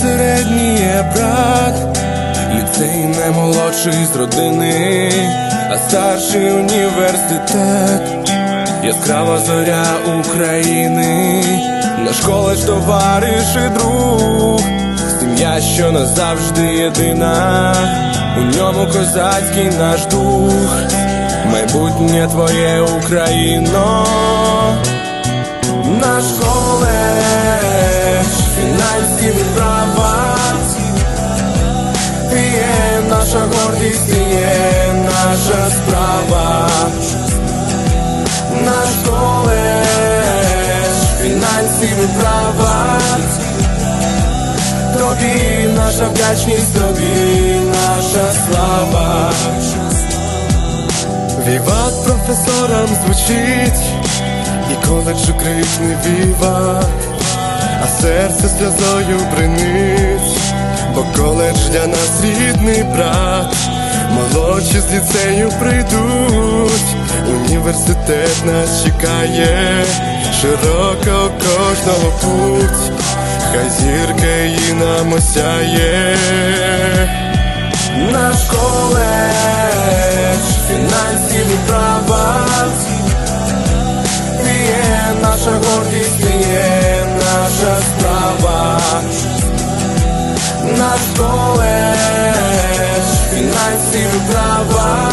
середній є брат, ліцей не молодший з родини, а старший університет, яскрава зоря України, наш коледж товариш і друг, сім'я, що назавжди єдина, у ньому козацький наш дух, майбутнє твоє Україно, наш коледж. Ти є наша гордість, ти є наша справа, наш коледж, фінансів права. Тобі наша вдячність, тобі наша слава. Віват професорам звучить, і коледж крикне віва, а серце сльозою бринить, для нас рідний брат, молодші з ліцею прийдуть, університет нас чекає, широко кожного путь, хай зірка її нам осяє. Наш коледж, фінансів і права, є наша гордість, є наш коледж, фінансів права,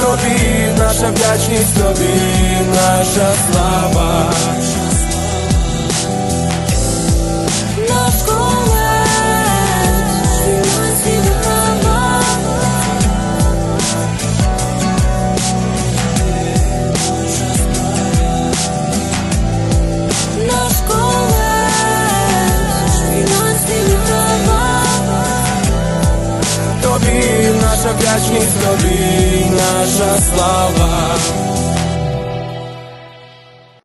тобі наша вдячність, тобі наша слава. Наша вдячність, тобі наша слава.